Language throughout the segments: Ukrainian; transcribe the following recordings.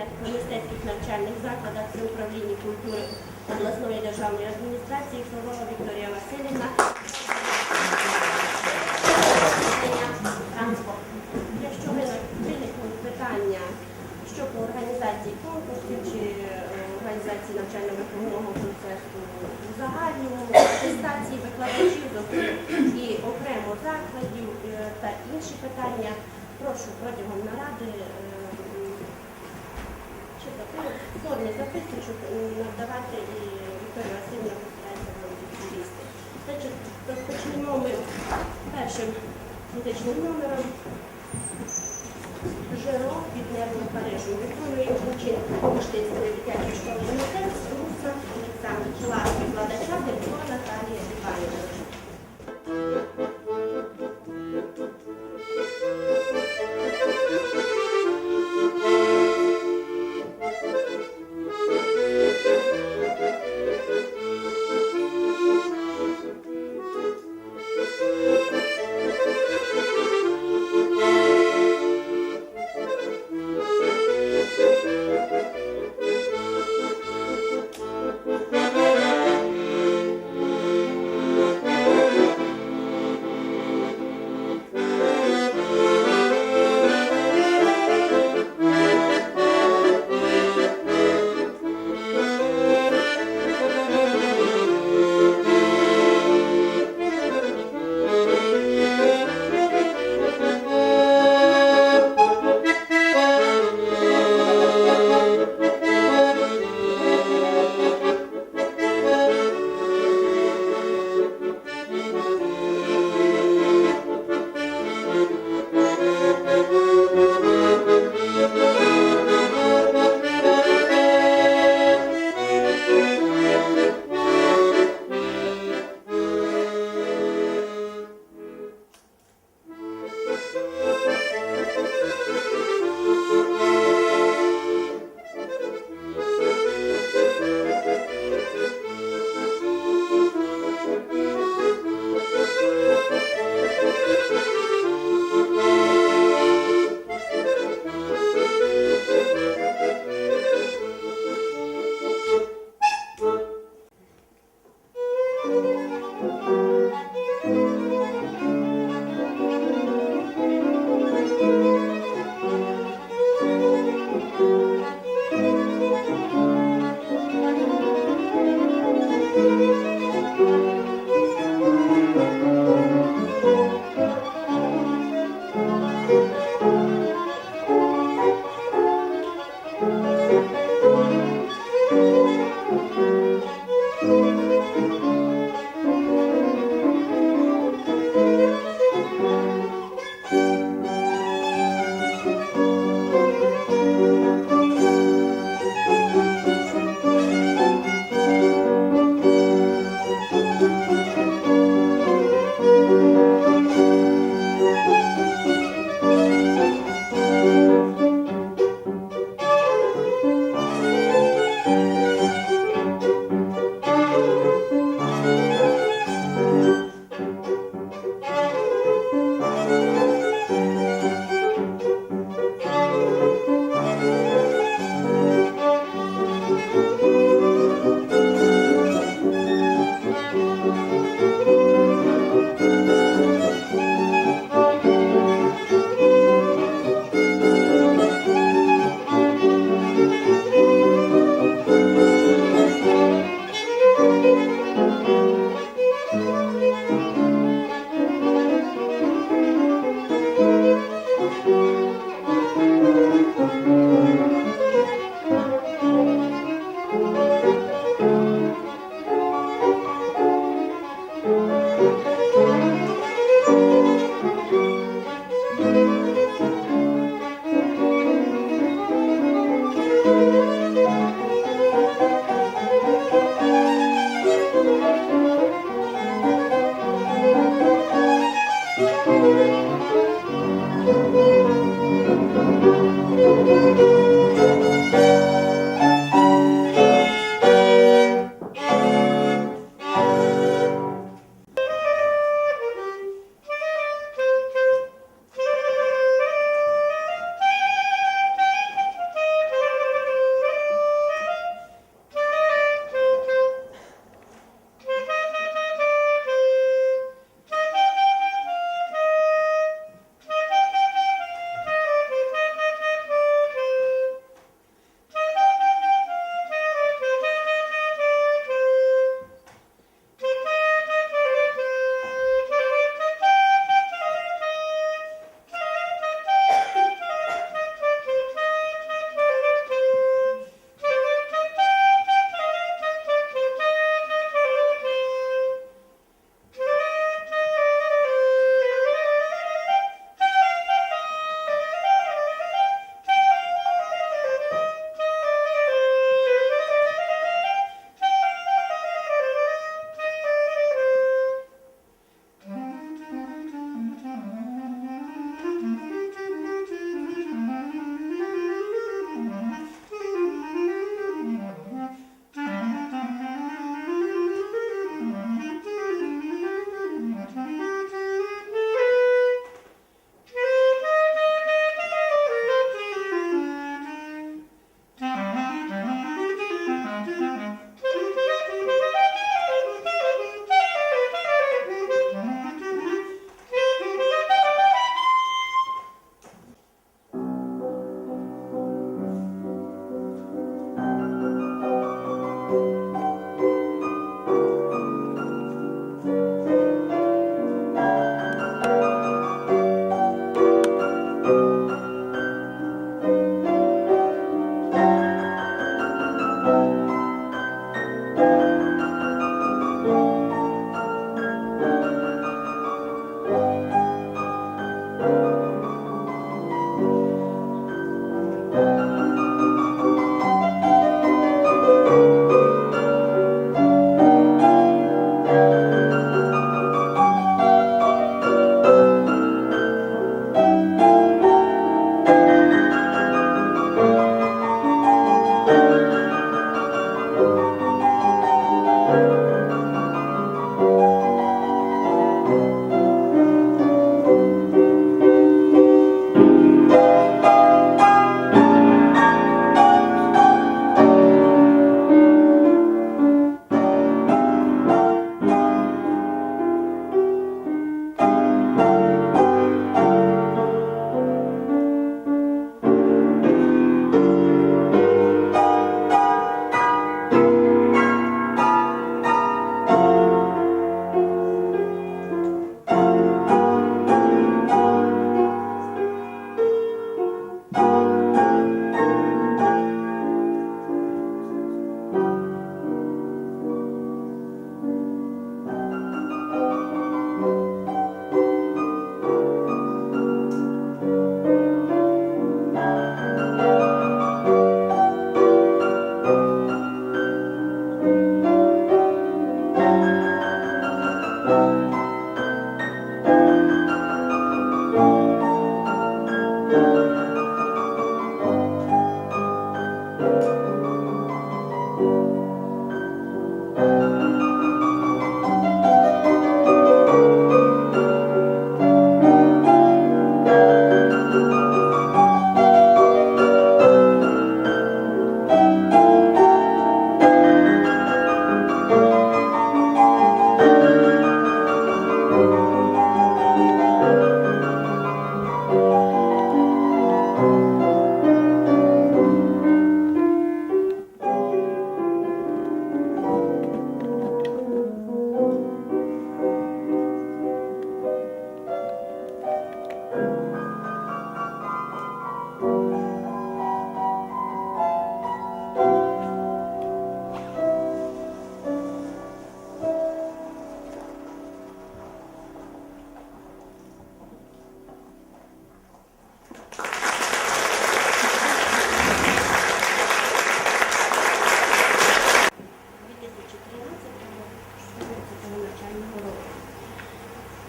навчання в мистецьких навчальних закладах при управлінні культури обласної державної адміністрації Фролова Вікторія Васильівна. Якщо виник- виникнуть питання щодо організації конкурсів чи е, організації навчально-виховного процесу в загальному, атестації викладачів і окремо закладів е, та інші питання, прошу протягом наради е, м, чи запи- в формі записку, щоб е, надавати і Вікторія Васильівна постарається вам відповісти. Значить, розпочнемо ми першим музичним номером. Жиро від нерву Парижу. Виконує учень Буштинської дитячої школи мистецтв Руса Олександр Клас викладача Делько Наталія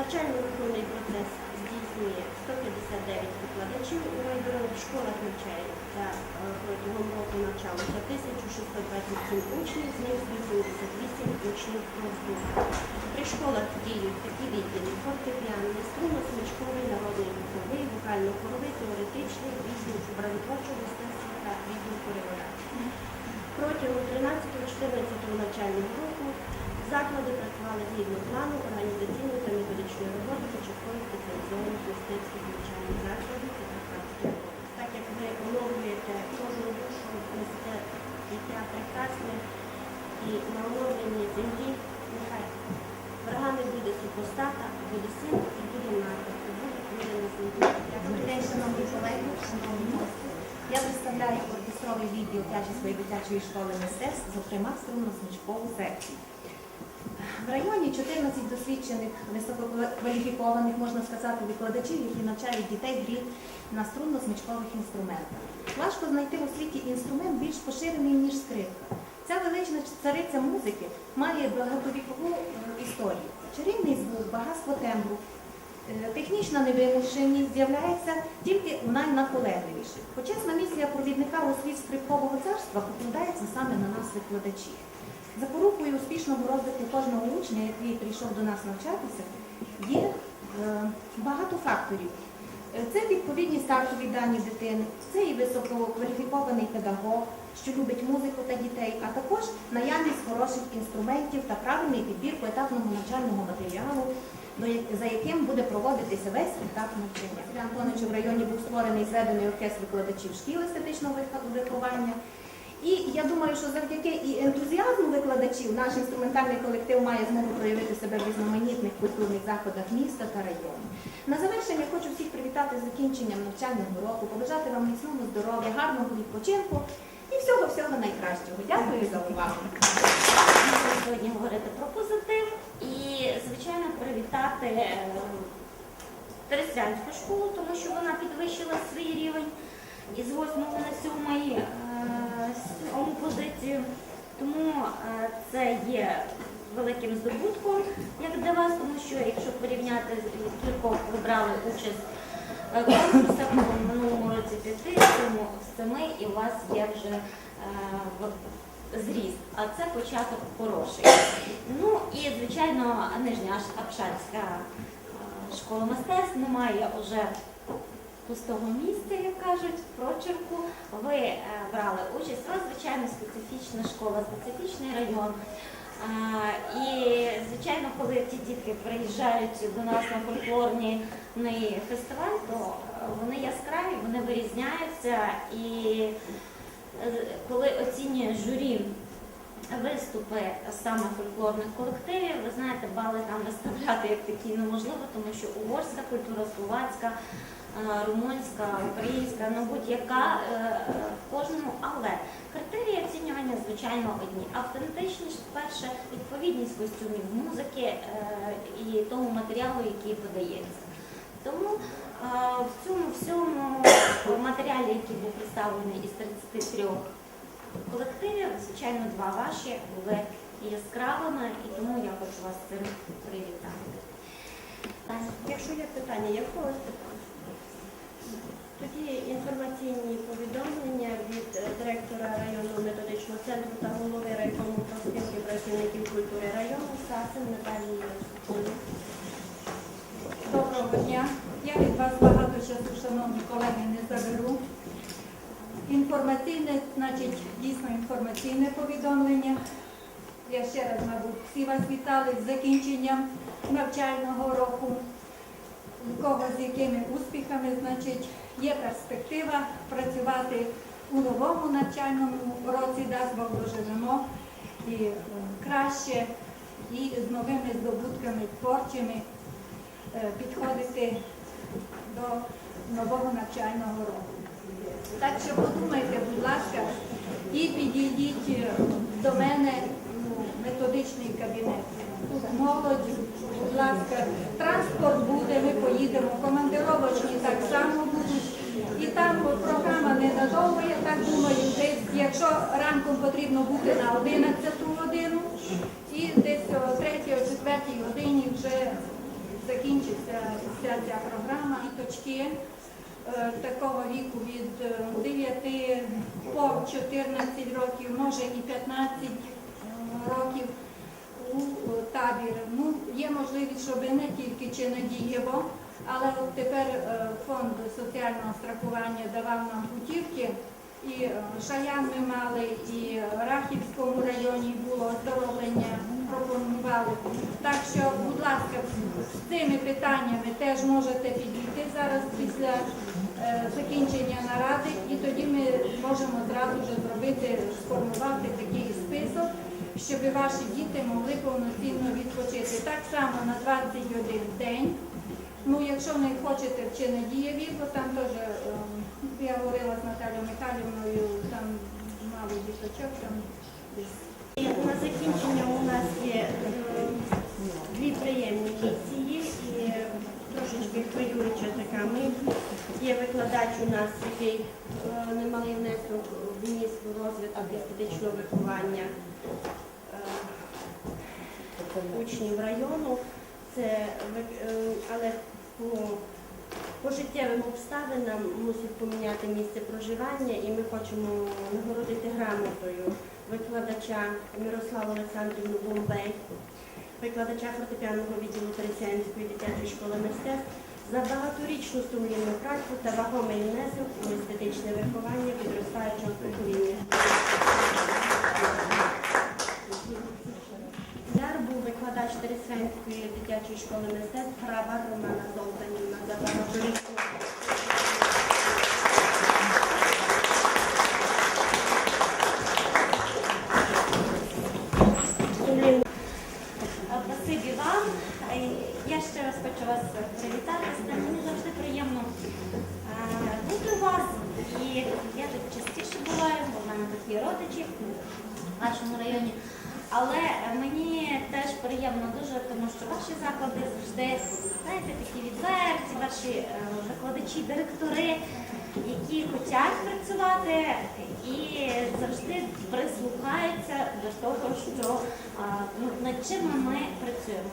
Навчально-виховний процес здійснює 159 викладачів у районних школах навчається е, протягом року навчалося 1627 учнів, з них 88 учнів розбуду. При школах діють такі відділи фортепіанний, струнно-смішковий, народний духовий, вокально-хоровий, теоретичний, відділ образотворчого мистецтва та відділ хореографії. Протягом 13-14 навчального року заклади працювали згідно плану організаційної та методичної роботи початкових спеціалізованих мистецьких навчальних закладів Закарпатської області. Так як ви оновлюєте кожну душу, несете життя прекрасне і на оновленій землі нехай врага не буде супостата, буде син і буде мати, і будуть люди на землі. Добрий день, шановні. Я представляю оркестровий відділ Тячівської дитячої школи мистецтв, зокрема струнно-смичкову секцію. В районі 14 досвідчених висококваліфікованих, можна сказати, викладачів, які навчають дітей грі на струнно-смичкових інструментах. Важко знайти у світі інструмент більш поширений, ніж скрипка. Ця велична цариця музики має багатовікову е, історію. Чарівний звук, багатство тембру, Е, Технічна невимушеність з'являється тільки в найнаполегливіших. Почесна місія провідника у світ скрипкового царства покладається саме на нас, викладачів. Запорукою успішного розвитку кожного учня, який прийшов до нас навчатися, є е, багато факторів. Е, Це відповідні стартові дані дитини, це і висококваліфікований педагог, що любить музику та дітей, а також наявність хороших інструментів та правильний підбір поетапного навчального матеріалу, за яким буде проводитися весь етап навчання. Сергій Антонович в районі був створений зведений оркестр викладачів шкіл естетичного виховання. І я думаю, що завдяки і ентузіазму викладачів наш інструментальний колектив має змогу проявити себе в різноманітних культурних заходах міста та району. На завершення хочу всіх привітати з закінченням навчального року, побажати вам міцного здоров'я, гарного відпочинку і всього-всього найкращого. Дякую за увагу. Сьогодні говорити про позитив і, звичайно, привітати е, Терестрянську школу, тому що вона підвищила свій рівень із 8 на 7 е, сьому позицію. Тому е, це є великим здобутком як для вас, тому що якщо порівняти з кількох ви брали участь е, в конкурсах, то в минулому році п'яти, в цьому семи, і у вас є вже е, зріст, а це початок хороший. Ну і звичайно, нижня е, школа мистецтв не має вже пустого місця, як кажуть, прочерку. Ви е, брали участь. У звичайно, специфічна школа, специфічний район. І, звичайно, коли ті дітки приїжджають до нас на фольклорний фестиваль, то вони яскраві, вони вирізняються. І е, коли оцінює журі виступи саме фольклорних колективів, ви знаєте, бали там виставляти як такі неможливо, тому що угорська культура, словацька, румунська, українська, ну будь-яка е, в кожному, але критерії оцінювання, звичайно, одні. Автентичність, перше, відповідність костюмів музики е, і того матеріалу, який подається. Тому е, в цьому всьому матеріалі, який був представлений із 33 колективів, звичайно, два ваші були яскравими, і тому я хочу вас з цим привітати. Якщо є питання, когось питання? Тоді інформаційні повідомлення від е, директора районного методичного центру та голови району профспілки працівників культури району Сасин Наталії Йосиповни. Доброго дня. Я від вас багато часу, шановні колеги, не заберу. Інформаційне, значить, дійсно інформаційне повідомлення. Я ще раз, мабуть, всі вас вітали з закінченням навчального року. У кого з якими успіхами, значить, є перспектива працювати у новому навчальному році, дасть Бог доживемо і е, краще, і з новими здобутками творчими е, підходити до нового навчального року. Так що подумайте, будь ласка, і підійдіть е, до мене у методичний кабінет. Молодь, будь ласка, транспорт буде, ми поїдемо, командировочні так само будуть. І там програма не надовго, я так думаю, десь, якщо ранком потрібно бути на 11 годину, і десь о 3 4 годині вже закінчиться вся ця програма. Діточки е, такого віку від е, 9 по 14 років, може і 15 років у е, табір. Ну, є можливість, щоб не тільки Чинодієво, але от тепер е, фонд соціального страхування давав нам путівки. І е, Шаян ми мали, і в Рахівському районі було оздоровлення, пропонували. Так що, будь ласка, з цими питаннями теж можете підійти зараз після е, закінчення наради, і тоді ми можемо зразу вже зробити, сформувати такий щоб ваші діти могли повноцінно відпочити. Так само на 21 день. Ну, якщо не хочете в Чинодієві, бо там теж е, я говорила з Наталією Михайлівною, там мало діточок, там десь. На закінчення у нас є е, дві приємні місії і трошечки хвилююча така мить. Є викладач у нас, який е, немалий внесок вніс у розвиток естетичного виховання е, учнів району. Це е, але по, по життєвим обставинам мусить поміняти місце проживання, і ми хочемо нагородити грамотою викладача Мирославу Олександрівну Бомбей, викладача фортепіаного відділу Тересянської дитячої школи мистецтв за багаторічну сумлінну працю та вагомий внесок у естетичне виховання підростаючого покоління. Дар був викладач Тересянської дитячої школи мистецтв Граба Романа Е, Спасибі вам. Я ще раз хочу вас. Мені завжди приємно е, бути у вас. І я тут частіше буваю, бо в мене є родичі в вашому районі. Але е, мені теж приємно дуже, тому що ваші заклади завжди, знаєте, такі відверті, ваші закладачі, викладачі, директори, які хочуть працювати і завжди прислухаються до того, що ну, над чим ми працюємо